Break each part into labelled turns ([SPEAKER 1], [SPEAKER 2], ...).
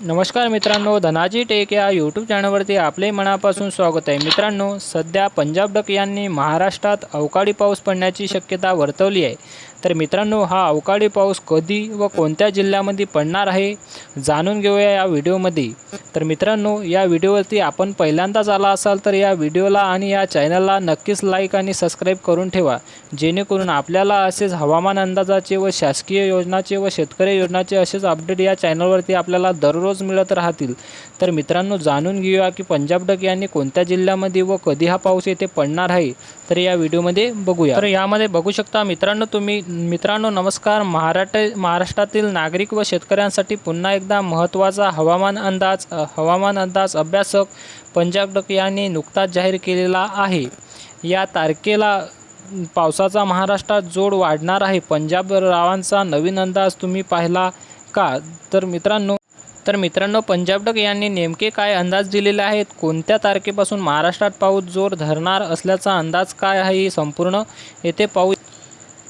[SPEAKER 1] नमस्कार मित्रांनो धनाजी टेक या यूट्यूब चॅनलवरती आपले मनापासून स्वागत आहे. मित्रांनो सध्या पंजाब डक यांनी महाराष्ट्रात अवकाळी पाऊस पडण्याची शक्यता वर्तवली आहे. तर मित्रांनो हा अवकाळी पाऊस कधी व कोणत्या जिल्ह्यामध्ये पडणार आहे जाणून घेऊया या व्हिडिओमध्ये. तर मित्रांनो या व्हिडिओवरती आपण पहिल्यांदाच आला असाल तर या व्हिडिओला आणि या चॅनलला नक्कीच लाईक आणि सबस्क्राईब करून ठेवा जेणेकरून आपल्याला असेच हवामान अंदाजाचे व शासकीय योजनाचे व शेतकरी योजनाचे असेच अपडेट या चॅनलवरती आपल्याला दररोज मिळत राहतील. तर मित्रांनो जाणून घेऊया की पंजाब डक यांनी कोणत्या जिल्ह्यामध्ये व कधी हा पाऊस येथे पडणार आहे तर या व्हिडिओमध्ये बघूया. तर यामध्ये बघू शकता मित्रांनो तुम्ही मित्रांनो नमस्कार. महाराष्ट्र महाराष्ट्रातील नागरिक व शेतकऱ्यांसाठी पुन्हा एकदा महत्त्वाचा हवामान अंदाज हवामान अंदाज अभ्यासक पंजाब डक यांनी नुकताच जाहीर केलेला आहे. या तारखेला पावसाचा महाराष्ट्रात जोड वाढणार आहे. पंजाब रावांचा नवीन अंदाज तुम्ही पाहिला का? तर मित्रांनो तर मित्रांनो पंजाब डक यांनी नेमके काय अंदाज दिलेले आहेत? कोणत्या तारखेपासून महाराष्ट्रात पाऊस जोर धरणार असल्याचा अंदाज काय आहे हे संपूर्ण येथे पाऊस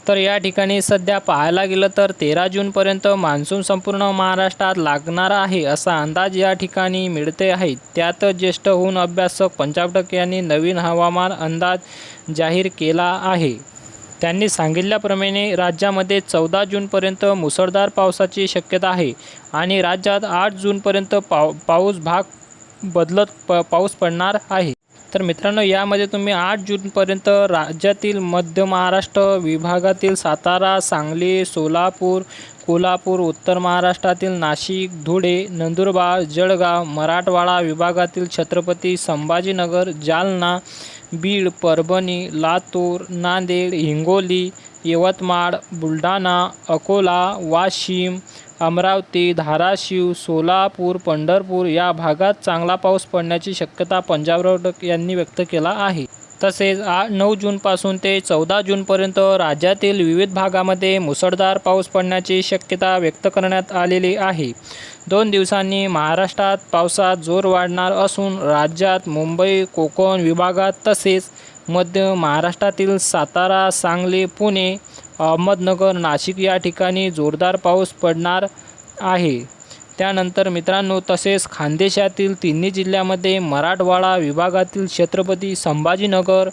[SPEAKER 1] तर या ठिकाणी सध्या पाहायला गेलं तर तेरा जूनपर्यंत मान्सून संपूर्ण महाराष्ट्रात लागणार आहे असा अंदाज या ठिकाणी मिळते आहे. त्यात ज्येष्ठ होऊन अभ्यासक पंजाब डक यांनी नवीन हवामान अंदाज जाहीर केला आहे. त्यांनी सांगितल्याप्रमाणे राज्यामध्ये चौदा जूनपर्यंत मुसळधार पावसाची शक्यता आहे आणि राज्यात आठ जूनपर्यंत पाव पाऊस भाग बदलत प पाऊस पडणार आहे. तर मित्रांनो यामध्ये तुम्ही आठ जूनपर्यंत राज्यातील मध्य महाराष्ट्र विभागातील सातारा सांगली सोलापूर कोल्हापूर उत्तर महाराष्ट्रातील नाशिक धुळे नंदुरबार जळगाव मराठवाडा विभागातील छत्रपती संभाजीनगर जालना बीड परभणी लातूर नांदेड हिंगोली यवतमाळ बुलढाणा अकोला वाशिम अमरावती धाराशिव सोलापूर पंढरपूर या भागात चांगला पाऊस पडण्याची शक्यता पंजाबराव डक यांनी व्यक्त केला आहे. तसेच आठ नऊ जूनपासून ते चौदा जूनपर्यंत राज्यातील विविध भागामध्ये मुसळधार पाऊस पडण्याची शक्यता व्यक्त करण्यात आलेली आहे. दोन दिवसांनी महाराष्ट्रात पावसात जोर वाढणार असून राज्यात मुंबई कोकण विभागात तसेच मध्य महाराष्ट्रातील सातारा सांगली पुणे अहमदनगर नाशिक या ठिकाणी जोरदार पाऊस पडणार आहे. त्यानंतर मित्रांनो तसेच खानदेशातील तिन्ही जिल्ह्यामध्ये मराठवाडा विभागातील छत्रपती संभाजीनगर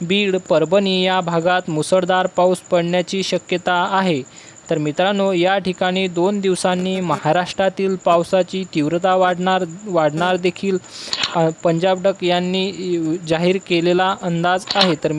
[SPEAKER 1] बीड परभणी या भागात मुसळधार पाऊस पडण्याची शक्यता आहे. तर मित्रांनो या ठिकाणी दोन दिवसांनी महाराष्ट्रातील पावसाची तीव्रता वाढणार वाढणार देखील पंजाब डक यांनी जाहीर केलेला अंदाज आहे. तर